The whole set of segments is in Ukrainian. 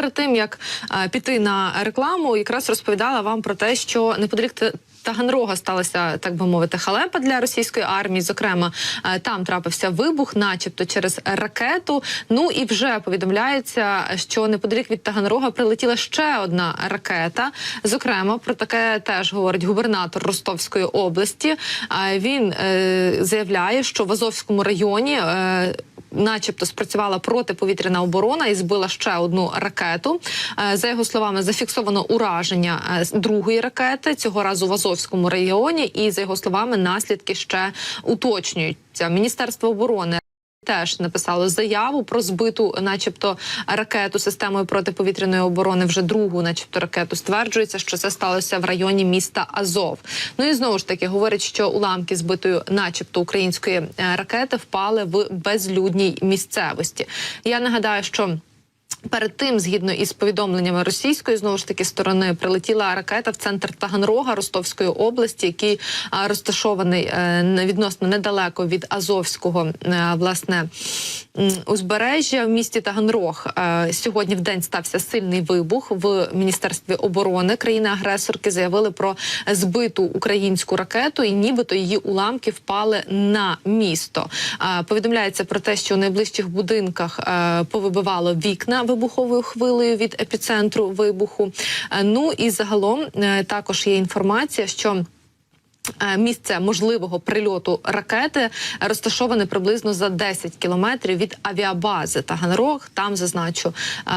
перед тим як е, піти на рекламу, якраз розповідала вам про те, що неподалік Таганрога сталася, так би мовити, халепа для російської армії. Зокрема, е, там трапився вибух, начебто через ракету. Ну і вже повідомляється, що неподалік від Таганрога прилетіла ще одна ракета. Зокрема, про таке теж говорить губернатор Ростовської області. Е, Він заявляє, що в Азовському районі. Начебто спрацювала протиповітряна оборона і збила ще одну ракету. Е, За його словами, зафіксовано ураження е, другої ракети цього разу в Азовському регіоні. І за його словами, наслідки ще уточнюються. Міністерство оборони. Теж написало заяву про збиту, начебто, ракету системою протиповітряної оборони. Вже другу, начебто, ракету стверджується, що це сталося в районі міста Азов. Ну і знову ж таки говорять, що уламки збитої, начебто, української е, ракети впали в безлюдній місцевості. Я нагадаю, що. Перед тим, згідно із повідомленнями російської знову ж таки сторони, прилетіла ракета в центр Таганрога Ростовської області, який розташований е, відносно недалеко від Азовського е, власне узбережжя в місті Таганрог. Е, Сьогодні в день стався сильний вибух в міністерстві оборони країни-агресорки. Заявили про збиту українську ракету, і нібито її уламки впали на місто. Е, Повідомляється про те, що у найближчих будинках е, повибивало вікна вибуховою хвилею від епіцентру вибуху. Ну і загалом також є інформація, що. Е, Місце можливого прильоту ракети розташоване приблизно за 10 кілометрів від авіабази Таганрог. Там зазначу е,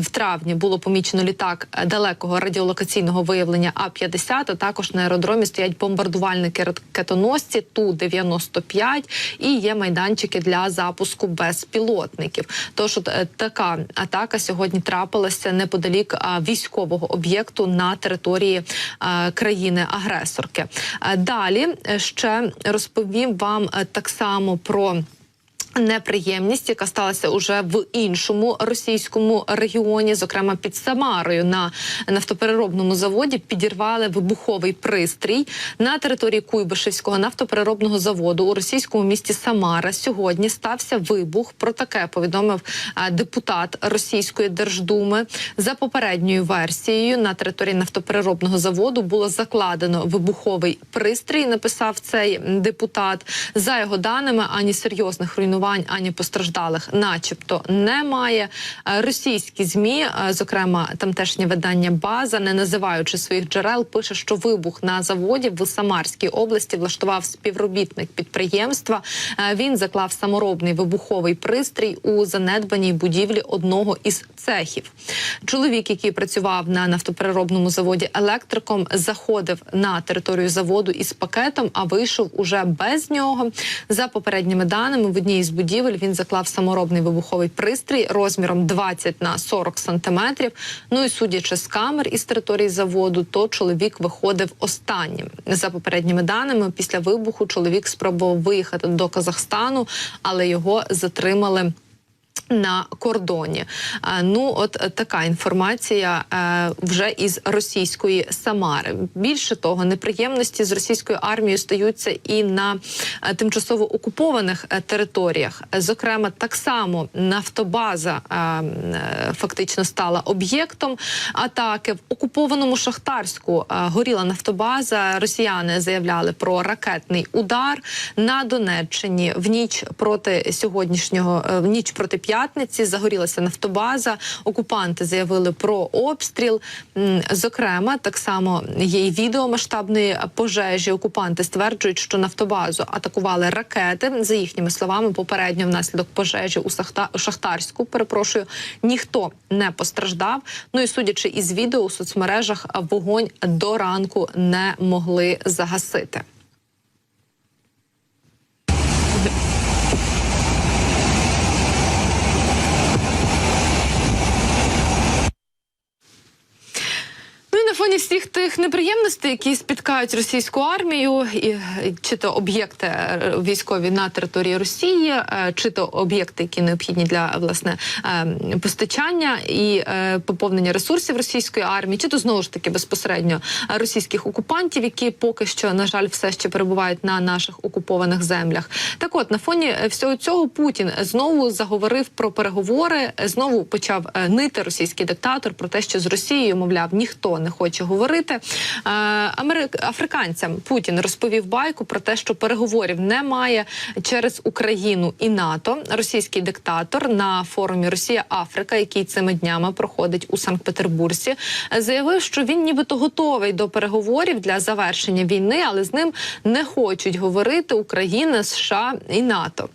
в травні було помічено літак далекого радіолокаційного виявлення А 50 а Також на аеродромі стоять бомбардувальники ракетоносці Ту 95 і є майданчики для запуску безпілотників. Тож от, е, така атака сьогодні трапилася неподалік військового об'єкту на території країни-агресорки. Е, Далі е, ще розповім вам е, так само про. Неприємність, яка сталася уже в іншому російському регіоні, зокрема під Самарою на нафтопереробному заводі, підірвали вибуховий пристрій на території Куйбишевського нафтопереробного заводу у російському місті Самара. Сьогодні стався вибух. Про таке повідомив е, депутат Російської Держдуми. За попередньою версією на території нафтопереробного заводу було закладено вибуховий пристрій. Написав цей депутат. За його даними, ані серйозних руйнувань, ані постраждалих, начебто, немає. Е, Російські змі, е, зокрема тамтешнє видання База, не називаючи своїх джерел, пише, що вибух на заводі в Самарській області влаштував співробітник підприємства. Е, Він заклав саморобний вибуховий пристрій у занедбаній будівлі одного із цехів. Чоловік, який працював на нафтопереробному заводі електриком, заходив на територію заводу із пакетом, а вийшов уже без нього. За попередніми даними, в одній із будівель він заклав саморобний вибуховий пристрій розміром 20 на 40 сантиметрів. Ну і судячи з камер із території заводу, то чоловік виходив останнім. За попередніми даними, після вибуху чоловік спробував виїхати до Казахстану, але його затримали. На кордоні, ну от така інформація е, вже із російської Самари. Більше того, неприємності з російською армією стаються і на е, тимчасово окупованих е, територіях. Зокрема, так само нафтобаза фактично стала об'єктом атаки в окупованому Шахтарську. Горіла нафтобаза. Росіяни заявляли про ракетний удар на Донеччині в ніч проти сьогоднішнього в ніч проти п'ятниці. Загорілася нафтобаза. Окупанти заявили про обстріл. Зокрема, так само є і відео масштабної пожежі. Окупанти стверджують, що нафтобазу атакували ракети. За їхніми словами, попередньо внаслідок пожежі у Шахтарську. Перепрошую, ніхто не постраждав. Ну і судячи із відео у соцмережах, вогонь до ранку не могли загасити. Ну і на фоні всіх тих неприємностей, які спіткають російську армію, і чи то об'єкти е, військові на території Росії, е, чи то об'єкти, які необхідні для власне е, постачання і поповнення ресурсів російської армії, чи то знову ж таки безпосередньо російських окупантів, які поки що на жаль все ще перебувають на наших окупованих землях. Так, от на фоні всього цього Путін знову заговорив про переговори, знову почав нити російський диктатор про те, що з Росією, мовляв, ніхто не хоче говорити. Е, Америк... Африканцям Путін розповів байку про те, що переговорів немає через Україну і НАТО. Російський диктатор на форумі Росія Африка, який цими днями проходить у Санкт-Петербурзі, е, заявив, що він нібито готовий до переговорів для завершення війни, але з ним не хочуть говорити Україна, США і НАТО.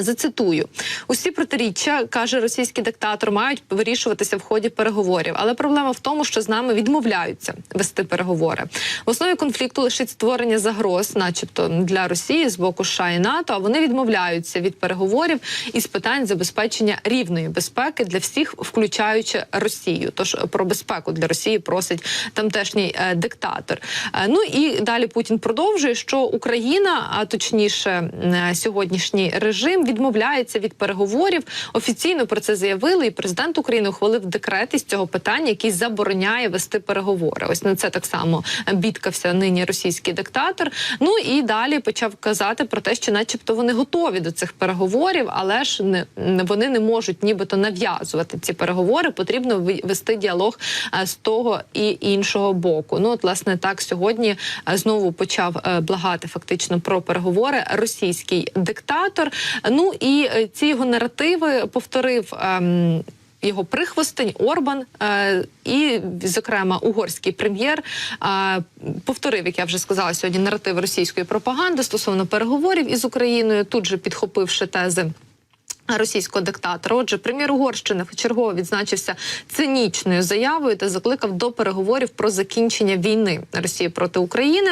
Зацитую усі протиріччя, каже російський диктатор, мають вирішуватися в ході переговорів. Але проблема в тому, що з нами відмовляються вести переговори. В основі конфлікту лишить створення загроз, начебто для Росії з боку США і НАТО. А вони відмовляються від переговорів із питань забезпечення рівної безпеки для всіх, включаючи Росію. Тож про безпеку для Росії просить тамтешній е, диктатор. Е, ну і далі Путін продовжує, що Україна, а точніше е, сьогоднішній режим відмовляється від переговорів. Офіційно про це заявили, і президент України ухвалив декрет із цього питання, який забороняє вести переговори. Ось на це так само бідкався нині російський диктатор. Ну і далі почав казати про те, що, начебто, вони готові до цих переговорів, але ж не вони не можуть нібито нав'язувати ці переговори. Потрібно вести діалог е, з того і іншого боку. Ну от власне так сьогодні е, знову почав е, благати фактично про переговори російський диктатор. Ну і е, ці його наративи повторив. ем, його прихвостень Орбан е, і, зокрема, угорський прем'єр е, повторив, як я вже сказала сьогодні, наратив російської пропаганди стосовно переговорів із Україною, тут же підхопивши тези. Російського диктатора, отже, прем'єр Угорщини вчергово відзначився цинічною заявою та закликав до переговорів про закінчення війни Росії проти України.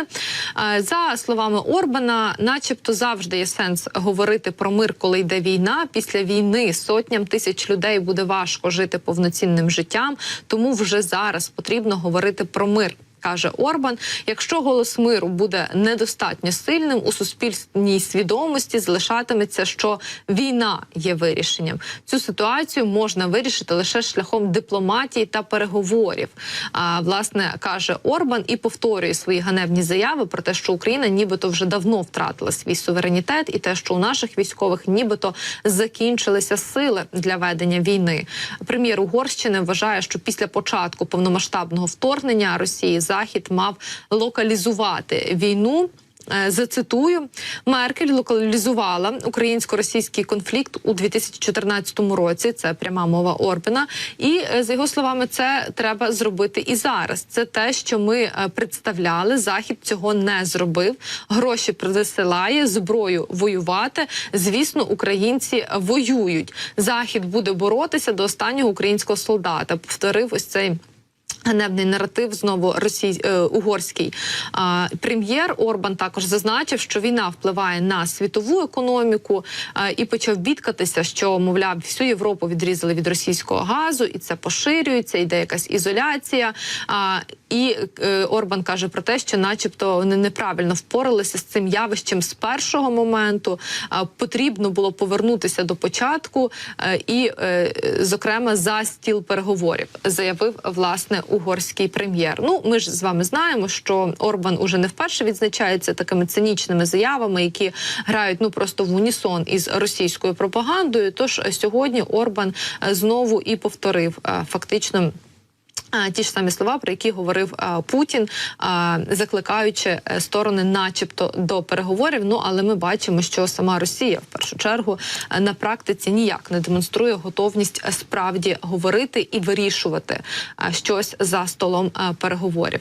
Е, За словами Орбана, начебто завжди є сенс говорити про мир, коли йде війна. Після війни сотням тисяч людей буде важко жити повноцінним життям, тому вже зараз потрібно говорити про мир. Каже Орбан, якщо голос миру буде недостатньо сильним у суспільній свідомості, залишатиметься, що війна є вирішенням. Цю ситуацію можна вирішити лише шляхом дипломатії та переговорів. А власне каже Орбан і повторює свої ганебні заяви про те, що Україна нібито вже давно втратила свій суверенітет, і те, що у наших військових нібито закінчилися сили для ведення війни. Прем'єр Угорщини вважає, що після початку повномасштабного вторгнення Росії Захід мав локалізувати війну. Е, Зацитую, Меркель локалізувала українсько-російський конфлікт у 2014 році. Це пряма мова Орбана. І е, за його словами, це треба зробити і зараз. Це те, що ми е, представляли. Захід цього не зробив. Гроші присилає, зброю воювати. Звісно, українці воюють. Захід буде боротися до останнього українського солдата. Повторив ось цей. Ганебний наратив знову російсь е, угорський а, прем'єр Орбан також зазначив, що війна впливає на світову економіку е, і почав бідкатися, що мовляв всю Європу відрізали від російського газу, і це поширюється, йде якась ізоляція. А, і е, Орбан каже про те, що, начебто, вони неправильно впоралися з цим явищем з першого моменту. А, потрібно було повернутися до початку е, і, е, зокрема, за стіл переговорів, заявив власне угорський прем'єр. Ну, ми ж з вами знаємо, що Орбан уже не вперше відзначається такими цинічними заявами, які грають ну просто в унісон із російською пропагандою. Тож е, сьогодні Орбан е, знову і повторив е, фактично. Ті ж самі слова, про які говорив а, Путін, а, закликаючи е, сторони, начебто, до переговорів. Ну але ми бачимо, що сама Росія в першу чергу е, на практиці ніяк не демонструє готовність е, справді говорити і вирішувати щось за столом переговорів.